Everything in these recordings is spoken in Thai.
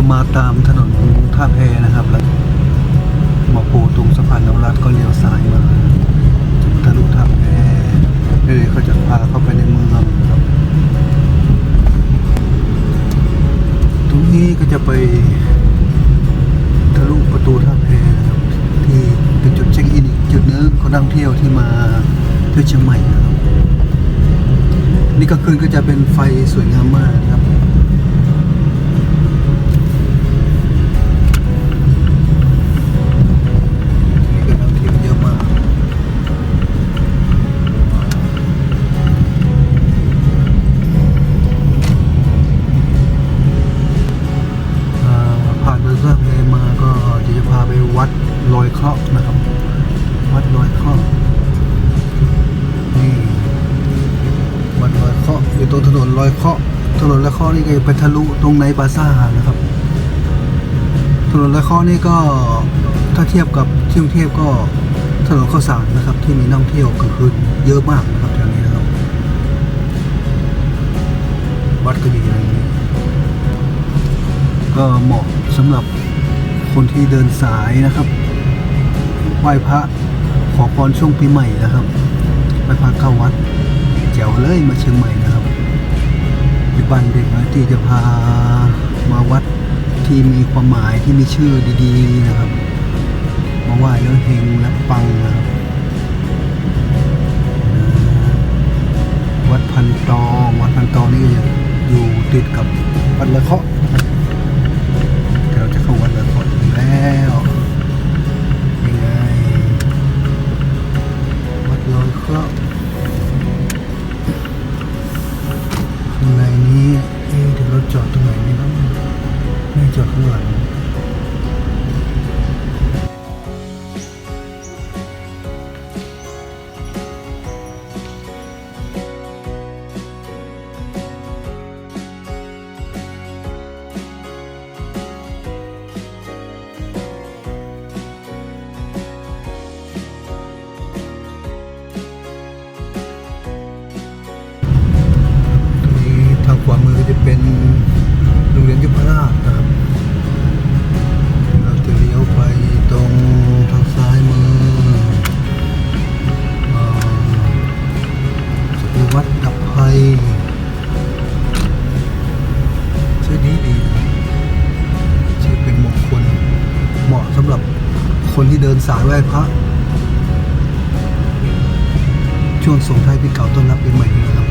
ก็มาตามถนนท่าแพนะครับแล้วมาโผล่ตรงสะพานนวรัตน์ก็เลี้ยวซ้ายมาทะลุท่าแพเลยเขาจะพาเข้าไปในเมืองครับตรงนี้ก็จะไปทะลุประตูท่าแพนะครับที่เป็นจุดเช็คอินอีกจุดนึงของนักท่องเที่ยวที่มาเที่ยวเชียงใหม่นะครับนี่กลางคืนก็จะเป็นไฟสวยงามมากนะครับ นะครับ วัดลอยเคราะห์นี่วัดลอยเคราะห์อยู่ตรงถนนลอยเคราะห์ถนนลอยเคราะห์นี่ก็ไปทะลุตรงในปาซ่านะครับ ถนนลอยเคราะห์นี่ก็ถ้าเทียบกับที่กรุงเทพก็ถนนข้าวสารนะครับ ที่มีนักท่องเที่ยวกลางคืนเยอะมากนะครับแถวนี้นะครับ วัดก็อยู่อย่างนี้ก็เหมาะสำหรับคนที่เดินสายนะครับ ไหว้พระขอพรช่วงปีใหม่นะครับไหว้พระเข้าวัดแจ๋วเลยมาเชียงใหม่นะครับเป็นวันเด็กนะที่จะพามาวัดที่มีความหมายที่มีชื่อดีๆนะครับมาไหว้แล้วเฮงและปังนะครับวัดพันตองวัดพันตองนี่อยู่ติดกับวัดละเคาะเราจะเข้าวัดล้วก่อนแล้ว ดลอยเคราะห์ข้างในนี้เอ๊ะเดี๋ยวเราจอดตรงไหนนี่เนาะไม่จอดข้างหลัง ที่เดินสายไหว้พระช่วงส่งท้ายปีเก่าต้อนรับปีใหม่นี้นะครับ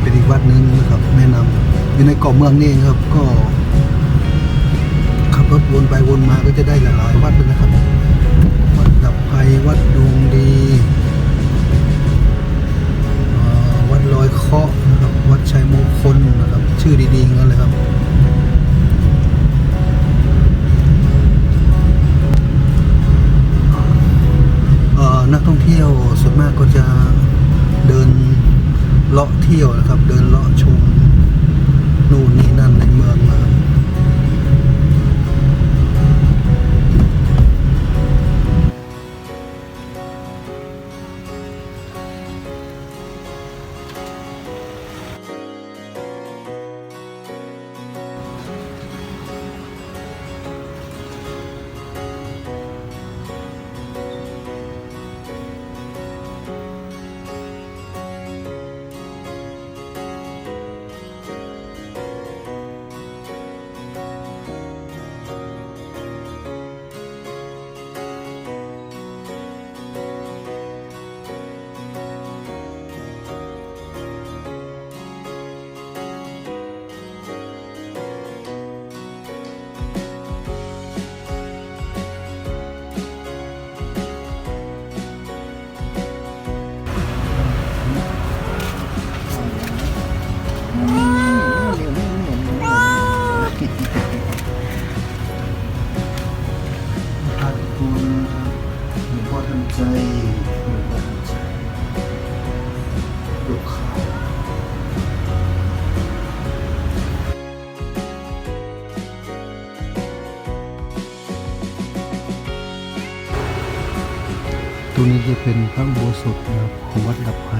เป็นอีกวัดหนึ่งนะครับ แนะนำอยู่ในเกาะเมืองนี่เองครับก็ขับรถวนไปวนมาก็จะได้หลายๆวัดเลยนะครับุดนะบวัดดับไฟ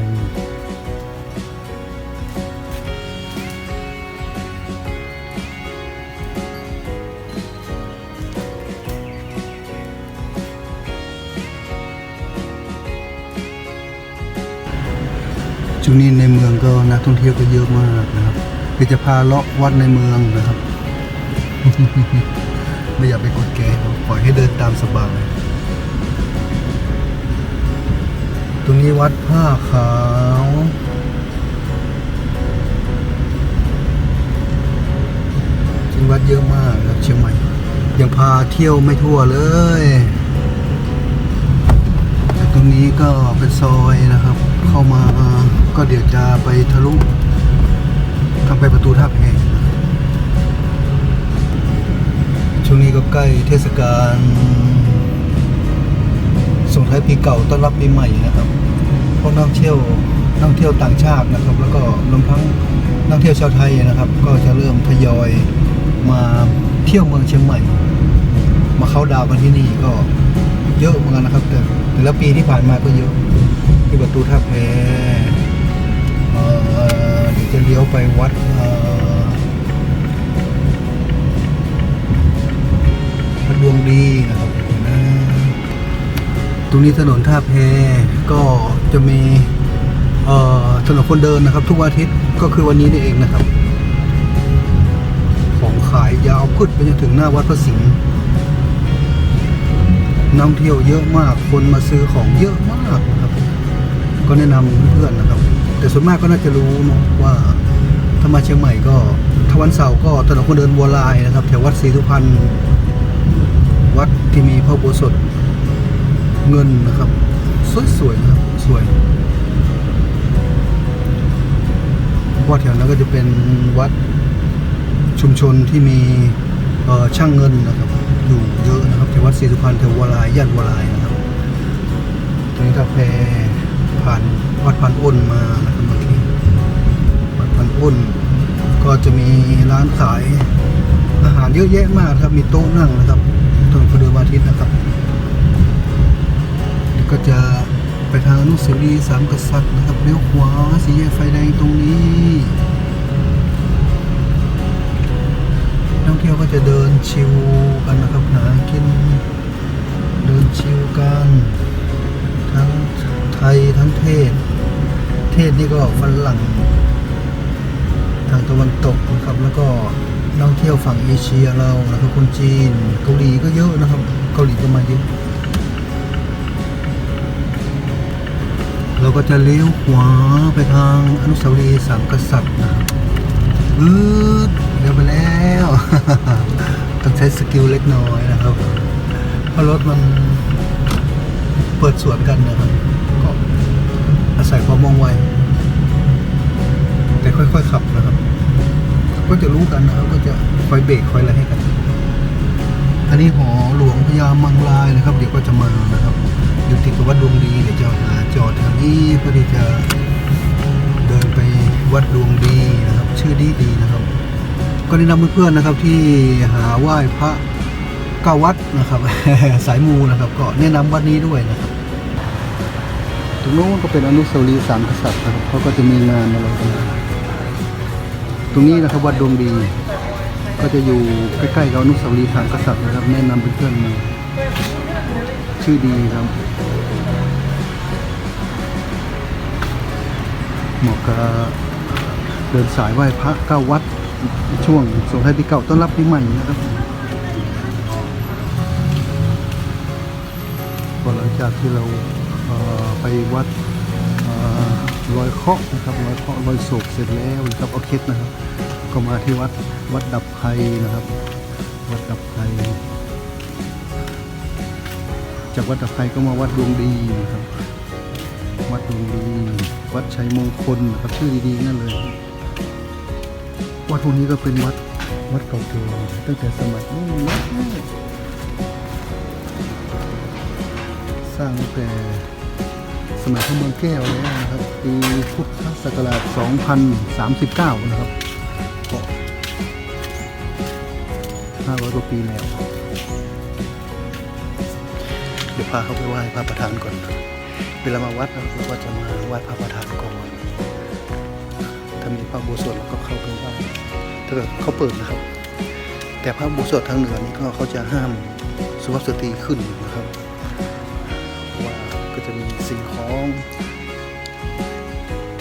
ช่วงนี้ในเมืองก็นักท่องเที่ยวก็เยอะมากนะครับเดี๋ยวจะพาเลาะวัดในเมืองนะครับ ไม่อยากไปกดแกะขปล่อยให้เดินตามสบาย ตรงนี้วัดผ้าขาวจริงวัดเยอะมากครับเชียงใหม่ ยังพาเที่ยวไม่ทั่วเลยแต่ตรงนี้ก็เป็นซอยนะครับ เข้ามาก็เดี๋ยวจะไปทะลุทางไปประตูท่าแพช่วงนี้ก็ใกล้เทศกาล ส่งท้ายปีเก่าต้อนรับปีใหม่นะครับพวกนักท่งเที่ยวนักท่งเที่ยวต่างชาตินะครับ แล้วก็รวมทั้งนักท่งเที่ยวชาวไทยนะครับ ก็จะเริ่มทยอยมาเที่ยวเมืองเชียงใหม่ มาเข้าดาวกันที่นี่ก็เยอะเหมือนกันนะครับ แต่แต่ละปีที่ผ่านมาก็เยอะที่ประตูท่าแพเออเดี๋ยวจะเลี้ยวไปวัดเอ่อวัดวงดีนะครับ รงนี้ถนนท่าแพก็จะมีถนนคนเดินนะครับ ทุกวันอาทิตย์ก็คือวันนี้นี่เองนะครับ ของขายยาวขึ้นไปจนถึงหน้าวัดพระสิงห์นักท่องเที่ยวเยอะมากคนมาซื้อของเยอะมากนะครับ ก็แนะนำเพื่อนๆนะครับ แต่ส่วนมากก็น่าจะรู้เนอะว่าถ้ามาเชียงใหม่ก็ถ้าวันเสาร์ก็ถนนคนเดินบัวลายนะครับแถววัดศรีสุพรรณวัดที่มีพระโบสถ เงินนะครับ สวยๆนะครับสวยวัดแถวนั้นก็จะเป็นวัดชุมชนที่มีช่างเงินนะครับ อยู่เยอะนะครับแถววัดศรีสุพรรณแถววลายย่านวลายนะครับตรงนี้กาแฟผ่านวัดพันอ้นมานะครับบางทีวัดพันอ้น ก็จะมีร้านขายอาหารเยอะแยะมากครับมีโต๊ะนั่งนะครับถนนคนเดินวันอาทิตย์นะครับ ก็จะไปทางอนุสาวรีย์สามกษัตริย์นะครับเลี้ยวขวาสีแยกไฟแดงตรงนี้นักท่องเที่ยวก็จะเดินชิวกันนะครับหากิน เดินชิวกันทั้งไทยทั้งเทศ เทศนี่ก็ฝรั่งทางตะวันตกนะครับแล้วก็นักท่องเที่ยวฝั่งเอเชียเรานะครับคนจีนเกาหลีก็เยอะนะครับ เกาหลีก็มาเยอะ เราก็จะเลี้ยวขวาไปทางอนุสาวรีย์สามกษัตริย์นะครับอืดเร็วไปแล้ว ต้องใช้สกิลเล็กน้อยนะครับ เพราะรถมันเปิดสวนกันนะครับ ก็อาศัยความว่องไว แต่ค่อยๆขับนะครับ ก็จะรู้กันนะครับ ก็จะคอยเบรกคอยอะไรให้กัน อันนี้หอหลวงพญามังลายนะครับ เดี๋ยวก็จะมานะครับ อยู่ติดกับวัดดวงดีเดี๋ยวจะหา จอดแถวนี้เพื่อที่จะเดินไปวัดดวงดีนะครับชื่อดีดีนะครับ ก็แนะนำเพื่อนๆนะครับที่หาไหว้พระเก้าวัดนะครับ สายมูนะครับ ก็แนะนำวัดนี้ด้วยนะครับตรงโน้นก็เป็นอนุสาวรีย์สามกษัตริย์นะครับเขาก็จะมีงานอะไรกันตรงนี้นะครับวัดดวงดี ก็จะอยู่ใกล้ๆกับอนุสาวรีย์สามกษัตริย์นะครับ แนะนำเพื่อนๆมาชื่อดีครับ เหมาะกับเดินสายไหว้พระเก้าวัดช่วงสงท้ายปีเก่าต้อนรับปีใหม่นะครับพอหลังจากที่เราเไปวัดเอ่อลอยเคาะนะครับลอยเคาะห์ลอยโศกเสร็จแล้วนะครับเอาเคสนะครับ ก็มาที่วัดวัดดับภัยนะครับ วัดดับภัย จากวัดดับภัยก็มาวัดดวงดีนะครับวัดดวงดี วัดชัยมงคลนะครับชื่อดีๆนั่นเลย วัดพวกนี้ก็เป็นวัดวัดเก่าแก่ตั้งแต่สมัยนู้นนะสร้างตั้งแต่สมัยพระเมืองแก้วแล้วนะครับปีพุทธศักราช 2039 นะครับก็500กว่าปีแล้ว เดี๋ยวพาเขาไปไหว้พระประธานก่อน เวลามาวัดเราก็จะมาไหว้พระประธานก่อน ถ้ามีพระอุโบสถเราก็เข้าไปไหว้ถ้าเกิดเขาเปิดนะครับ แต่พระอุโบสถทางเหนือนี่ก็เขาจะห้ามสุภาพสตรีขึ้นนะครับว่าก็จะมีสิ่งของ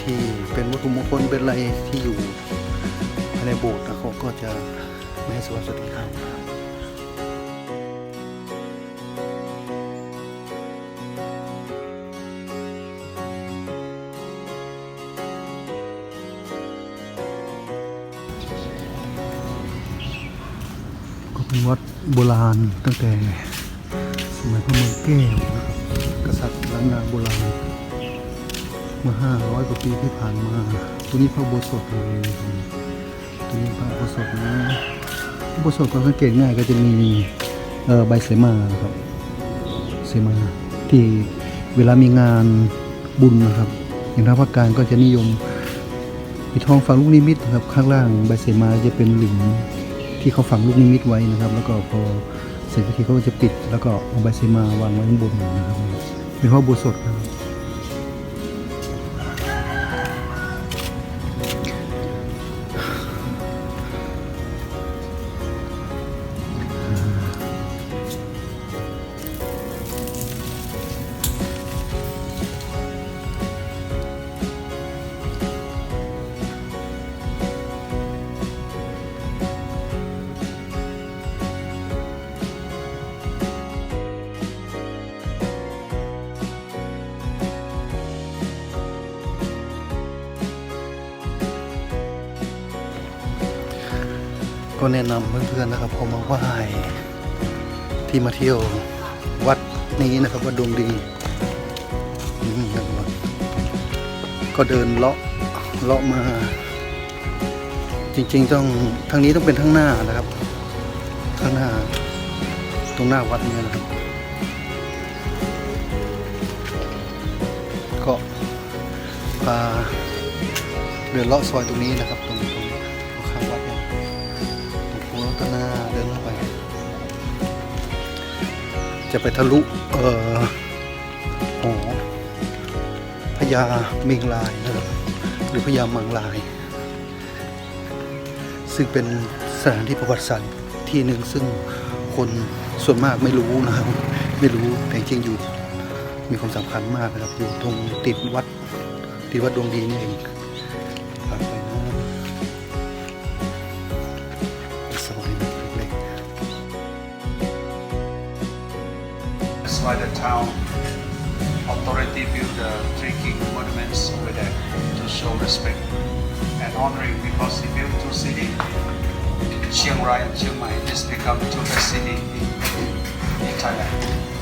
ที่เป็นวัตถุมงคนเป็นอะไรที่อยู่ภายในโบสถ์นะเขาก็จะไม่ให้สวัสดิการก็ เป็นวัดโบราณตั้งแต่สมัยพระมืองแก้วนะครับกษัตริย์ล้านนาโบราณเมื่อห้าร้อยกว่าปีที่ผ่านมาตัวนี้พระโบสถเลยตัวนี้พระโบสถนะพระโบสถก็สังเกตง่ายก็จะมีใบเสมาครับเสมาที่เวลามีงานบุญนะครับ อย่างทางภาคกลางก็จะนิยมมีทองฝังลูกนิมิตนะครับข้างล่างใบเสมาจะเป็นหลุม ที่เขาฝังลูกนิมิตไว้นะครับ แล้วก็พอเสร็จพิธีเขาก็จะปิด แล้วก็เอาใบเสมาวางไว้ข้างบนนะครับเป็นข้อุโบสถนะครับ ก็แนะนำเพื่อนๆนะครับพอมาไหว้ที่มาเที่ยววัดนี้นะครับวัดดวงดีนี่ครับก็เดินเลาะเลาะมา จริงๆต้องทางนี้ต้องเป็นทางหน้านะครับข้างหน้า ตรงหน้าวัดเนี่ยนะครับ ก็พาเดินเลาะซอยตรงนี้นะครับ จะไปทะลุเอ่อหอพญาเมงลายนะครับหรือพญามังลาย ซึ่งเป็นสถานที่ประวัติศาสตร์ที่หนึ่งซึ่งคนส่วนมากไม่รู้นะครับ ไม่รู้แต่จริงอยู่มีความสำคัญมากนะครับอยู่ตรงติดวัดติดวัดดวงดีนี่เอง why the town authority built the three king monuments over there to show respect and honoring because he built two cities, Chiang Rai and Chiang Mai. This become two best city in, in Thailand.